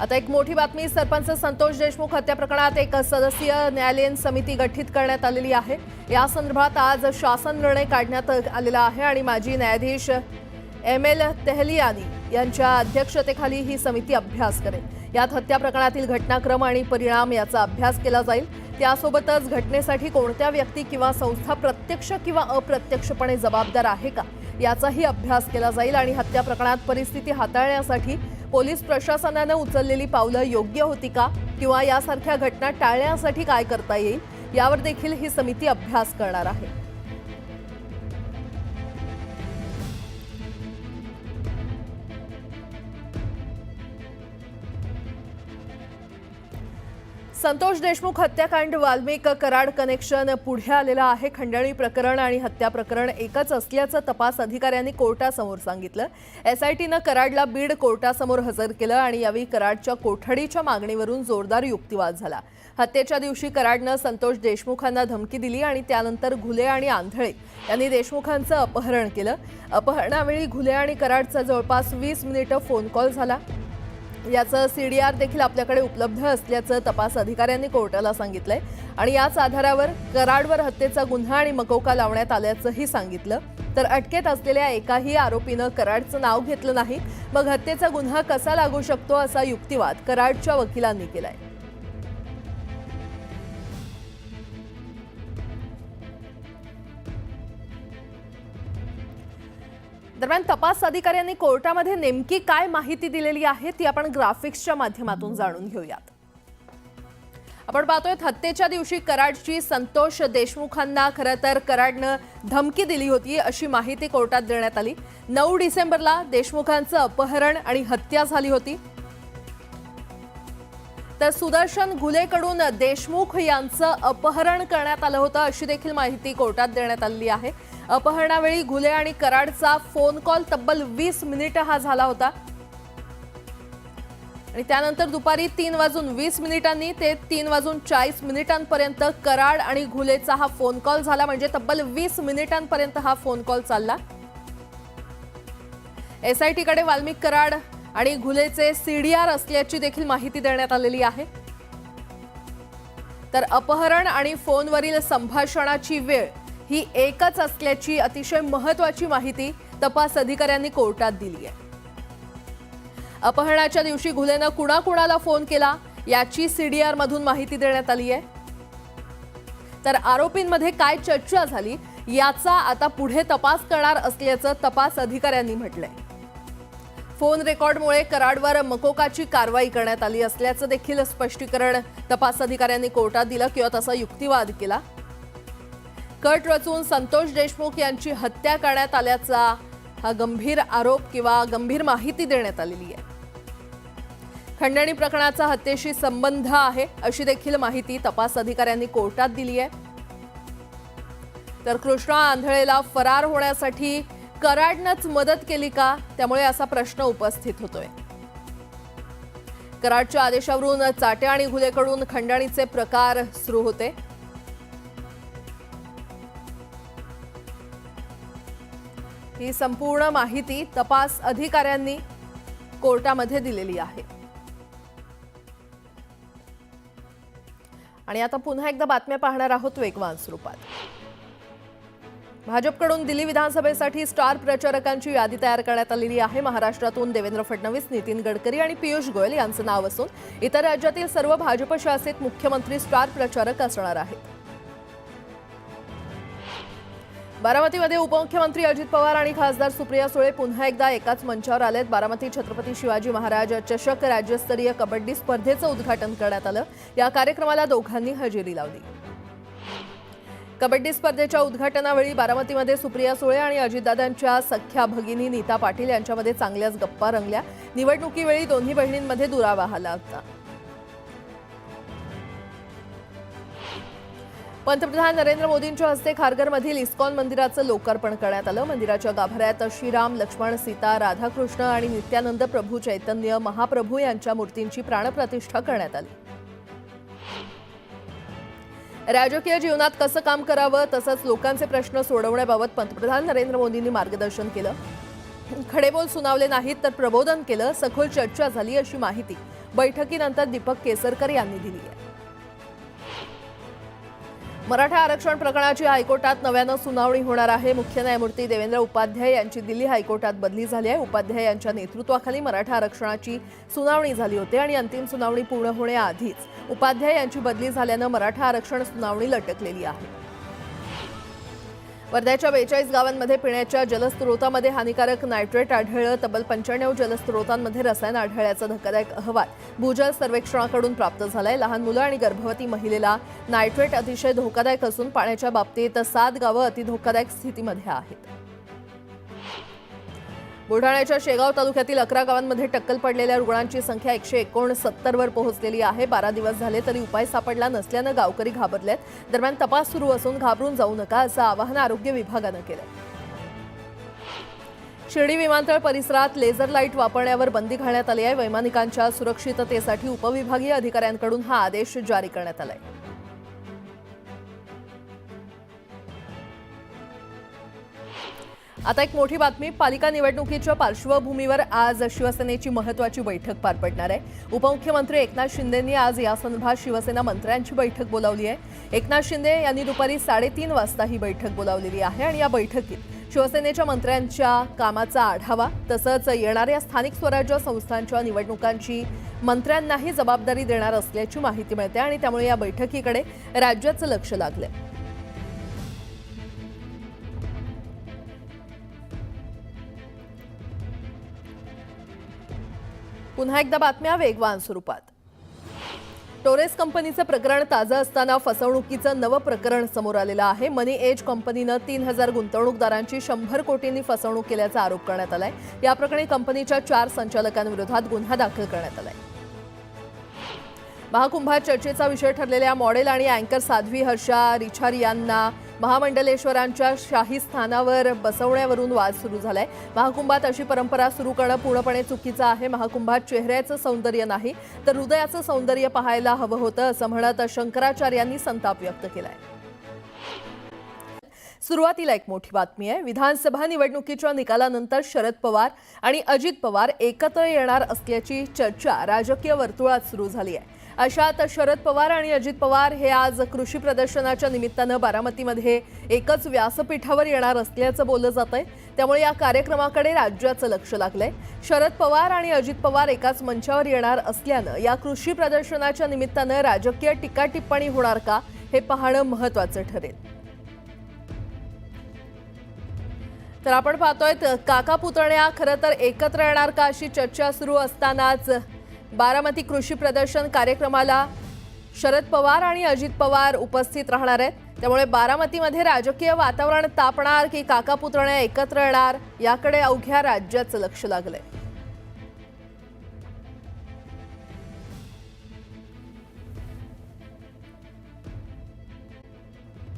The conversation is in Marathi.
आता एक मोठी बातमी सरपंच संतोष देशमुख हत्या प्रकरणात एक सदस्यीय न्यायालयीन समिती गठीत करण्यात आलेली आहे. या संदर्भात आज शासन निर्णय काढण्यात आलेला आहे आणि माजी न्यायाधीश एम एल तेहलियानी यांच्या अध्यक्षतेखाली ही समिती अभ्यास करेल. यात हत्या प्रकरणातील घटनाक्रम आणि परिणाम याचा अभ्यास केला जाईल. त्यासोबतच घटनेसाठी कोणत्या व्यक्ती किंवा संस्था प्रत्यक्ष किंवा अप्रत्यक्षपणे जबाबदार आहे का याचाही अभ्यास केला जाईल आणि हत्या प्रकरणात परिस्थिती हाताळण्यासाठी पोलीस प्रशासनानं उचललेली पावलं योग्य होती का? किंवा यासारख्या घटना टाळण्यासाठी काय करता येईल? यावर देखील ही समिती अभ्यास करणार आहे. संतोष देशमुख हत्याकांड वाल्मिक कराड कनेक्शन पुढे आलेलं आहे. खंडणी प्रकरण आणि हत्या प्रकरण एकच असल्याचं तपास अधिकाऱ्यांनी कोर्टासमोर सांगितलं. एसआयटीनं कराडला बीड कोर्टासमोर हजर केलं आणि यावेळी कराडच्या कोठडीच्या मागणीवरून जोरदार युक्तिवाद झाला. हत्येच्या दिवशी कराडनं संतोष देशमुखांना धमकी दिली आणि त्यानंतर घुले आणि आंधळे यांनी देशमुखांचं अपहरण केलं. अपहरणावेळी घुले आणि कराडचा जवळपास वीस मिनिटं फोन कॉल झाला. याचं सी डी आर देखील आपल्याकडे उपलब्ध असल्याचं तपास अधिकाऱ्यांनी कोर्टाला सांगितलंय. आणि याच आधारावर कराडवर हत्येचा गुन्हा आणि मकोका लावण्यात आल्याचंही सांगितलं. तर अटकेत असलेल्या एकाही आरोपीनं कराडचं नाव घेतलं नाही. मग हत्येचा गुन्हा कसा लागू शकतो असा युक्तिवाद कराडच्या वकिलांनी केलाय. दरम्यान तपास अधिकाऱ्यांनी कोर्टामध्ये नेमकी काय माहिती दिलेली आहे ती आपण ग्राफिक्सच्या माध्यमातून जाणून घेऊयात. आपण पाहतोय हत्येच्या दिवशी कराडची संतोष देशमुखांना खरं तर कराडनं धमकी दिली होती अशी माहिती कोर्टात देण्यात आली. नऊ डिसेंबरला देशमुखांचं अपहरण आणि हत्या झाली होती. तर सुदर्शन घुलेकडून देशमुख यांचं अपहरण करण्यात आलं होतं अशी देखील माहिती कोर्टात देण्यात आलेली आहे. अपहरणावेळी घुले आणि कराडचा फोन कॉल तब्बल वीस मिनिट हा झाला होता. आणि त्यानंतर दुपारी तीन वाजून वीस मिनिटांनी ते तीन वाजून चाळीस मिनिटांपर्यंत कराड आणि घुलेचा हा फोन कॉल झाला म्हणजे तब्बल वीस मिनिटांपर्यंत हा फोन कॉल चालला. एसआयटीकडे वाल्मिक कराड आणि घुलेचे सीडीआर असल्याची देखील माहिती देण्यात आलेली आहे. तर अपहरण आणि फोनवरील संभाषणाची वेळ ही एकच असल्याची अतिशय महत्वाची माहिती तपास अधिकाऱ्यांनी कोर्टात दिली आहे. अपहरणाच्या दिवशी घुलेनं कुणाकुणाला फोन केला याची सीडीआर मधून माहिती देण्यात आली आहे. तर आरोपींमध्ये काय चर्चा झाली याचा आता पुढे तपास करणार असल्याचं तपास अधिकाऱ्यांनी म्हटलंय. फोन रेकॉर्डमुळे कराडवर मकोकाची कारवाई करण्यात आली असल्याचं देखील स्पष्टीकरण तपास अधिकाऱ्यांनी कोर्टात दिलं किंवा तसा युक्तिवाद केला. कट रचून संतोष देशमुख यांची हत्या करण्यात आल्याचा हा गंभीर आरोप किंवा गंभीर माहिती देण्यात आलेली आहे. खंडणी प्रकरणाचा हत्येशी संबंध आहे अशी देखील माहिती तपास अधिकाऱ्यांनी कोर्टात दिली आहे. तर कृष्णा आंधळेला फरार होण्यासाठी कराडनंच मदत केली का? त्यामुळे असा प्रश्न उपस्थित होतोय. कराडच्या आदेशावरून चाटे आणि घुलेकडून खंडणीचे प्रकार सुरू होते. ही संपूर्ण माहिती तपास अधिकाऱ्यांनी कोर्टामध्ये दिलेली आहे. आणि आता पुन्हा एकदा बातम्या पाहणार आहोत वेगवान स्वरूपात. भाजपकडून दिल्ली विधानसभेसाठी स्टार प्रचारकांची यादी तयार करण्यात आलेली आहे. महाराष्ट्रातून देवेंद्र फडणवीस नितीन गडकरी आणि पियुष गोयल यांचं नाव असून इतर राज्यातील सर्व भाजप शासित मुख्यमंत्री स्टार प्रचारक असणार आहेत. बारामतीमध्ये उपमुख्यमंत्री अजित पवार आणि खासदार सुप्रिया सुळे पुन्हा एकदा एकाच मंचावर आलेत. बारामती छत्रपती शिवाजी महाराज चषक राज्यस्तरीय कबड्डी स्पर्धेचं उद्घाटन करण्यात आलं. या कार्यक्रमाला दोघांनी हजेरी लावली. कबड्डी स्पर्धेच्या उद्घाटनावेळी बारामतीमध्ये सुप्रिया सुळे आणि अजितदादांच्या सख्या भगिनी नीता पाटील यांच्यामध्ये चांगल्याच गप्पा रंगल्या. निवडणुकीवेळी दोन्ही बहिणींमध्ये दुरावा आला होता. पंतप्रधान नरेंद्र मोदींच्या हस्ते खारघरमधील इस्कॉन मंदिराचं लोकार्पण करण्यात आलं. मंदिराच्या गाभाऱ्यात श्रीराम लक्ष्मण सीता राधाकृष्ण आणि नित्यानंद प्रभू चैतन्य महाप्रभू यांच्या मूर्तींची प्राणप्रतिष्ठा करण्यात आली. राजकीय जीवनात कसं काम करावं तसंच लोकांचे प्रश्न सोडवण्याबाबत पंतप्रधान नरेंद्र मोदींनी मार्गदर्शन केलं. खडेबोल सुनावले नाहीत तर प्रबोधन केलं सखोल चर्चा झाली अशी माहिती बैठकीनंतर दीपक केसरकर यांनी दिली आहे. मराठा आरक्षण प्रकरणाची हायकोर्टात नव्यानं सुनावणी होणार आहे. मुख्य न्यायमूर्ती देवेंद्र उपाध्याय यांची दिल्ली हायकोर्टात बदली झाली आहे. उपाध्याय यांच्या नेतृत्वाखाली मराठा आरक्षणाची सुनावणी झाली होती आणि अंतिम सुनावणी पूर्ण होण्याआधीच उपाध्याय यांची बदली झाल्यानं मराठा आरक्षण सुनावणी लटकलेली आहे. वर्ध्याच्या बेचाळीस गावांमध्ये पिण्याच्या जलस्रोतामध्ये हानिकारक नायट्रेट आढळलं. तब्बल पंच्याण्णव जलस्रोतांमध्ये रसायन आढळल्याचा धक्कादायक अहवाल भूजल सर्वेक्षणाकडून प्राप्त झालाय. लहान मुलं आणि गर्भवती महिलेला नायट्रेट अतिशय धोकादायक असून पाण्याच्या बाबतीत सात गावं अतिधोकादायक स्थितीमध्ये आहेत. बुलढाण्याच्या शेगाव तालुक्यातील अकरा गावांमध्ये टक्कल पडलेल्या रुग्णांची संख्या एकशे एकोणसत्तर वर पोहोचलेली आहे. बारा दिवस झाले तरी उपाय सापडला नसल्यानं गावकरी घाबरलेत. दरम्यान तपास सुरू असून घाबरून जाऊ नका असं आवाहन आरोग्य विभागानं केलं. शिर्डी विमानतळ परिसरात लेझर लाइट वापरण्यावर बंदी घालण्यात आली आहे. वैमानिकांच्या सुरक्षिततेसाठी उपविभागीय अधिकाऱ्यांकडून हा आदेश जारी करण्यात आला आहे आता एक मोठी बातमी पालिका निवडणुकीच्या पार्श्वभूमीवर आज शिवसेनेची महत्वाची बैठक पार पडणार आहे. उपमुख्यमंत्री एकनाथ शिंदेंनी आज यासंदर्भात शिवसेना मंत्र्यांची बैठक बोलावली आहे. एकनाथ शिंदे यांनी दुपारी साडेतीन वाजता ही बैठक बोलावलेली आहे आणि या बैठकीत शिवसेनेच्या मंत्र्यांच्या कामाचा आढावा तसंच येणाऱ्या स्थानिक स्वराज्य संस्थांच्या निवडणुकांची मंत्र्यांनाही जबाबदारी देणार असल्याची माहिती मिळते आणि त्यामुळे या बैठकीकडे राज्याचं लक्ष लागलंय. पुन्हा एकदा बातम्या वेगवान स्वरूपात. टोरेस कंपनीचं प्रकरण ताजं असताना फसवणुकीचं नवं प्रकरण समोर आलेलं आहे. मनी एज कंपनीनं तीन हजार गुंतवणूकदारांची शंभर कोटींनी फसवणूक केल्याचा आरोप करण्यात आलाय. या प्रकरणी कंपनीच्या चार संचालकांविरोधात गुन्हा दाखल करण्यात आलाय. महाकुंभात चर्चेचा विषय ठरलेल्या मॉडेल आणि अँकर साध्वी हर्षा रिछार यांना महामंडलेश्वरांच्या शाही स्थानावर बसवण्यावरून वाद सुरू झालाय. महाकुंभात अशी परंपरा सुरू करणं पूर्णपणे चुकीचं आहे. महाकुंभात चेहऱ्याचं सौंदर्य नाही तर हृदयाचं सौंदर्य पाहायला हवं होतं असं म्हणत शंकराचार्यांनी संताप व्यक्त केलाय. सुरुवातीला एक मोठी बातमी आहे. विधानसभा निवडणुकीच्या निकालानंतर शरद पवार आणि अजित पवार एकत्र येणार असल्याची चर्चा राजकीय वर्तुळात सुरू झाली आहे. अशात शरद पवार आणि अजित पवार हे आज कृषी प्रदर्शनाच्या निमित्तानं बारामतीमध्ये एकच व्यासपीठावर येणार असल्याचं बोललं जात आहे त्यामुळे या कार्यक्रमाकडे राज्याचं लक्ष लागलंय. शरद पवार आणि अजित पवार एकाच मंचावर येणार असल्यानं या कृषी प्रदर्शनाच्या निमित्तानं राजकीय टीका टिप्पणी होणार का हे पाहणं महत्वाचं ठरेल. तर आपण पाहतोय काका पुतण्या खरं तर एकत्र येणार का अशी चर्चा सुरू असतानाच बारामती कृषी प्रदर्शन कार्यक्रमाला शरद पवार आणि अजित पवार उपस्थित राहणार आहेत. त्यामुळे बारामतीमध्ये राजकीय वातावरण तापणार की काका पुतण्या एकत्र येणार याकडे अवघ्या राज्याचं लक्ष लागलंय.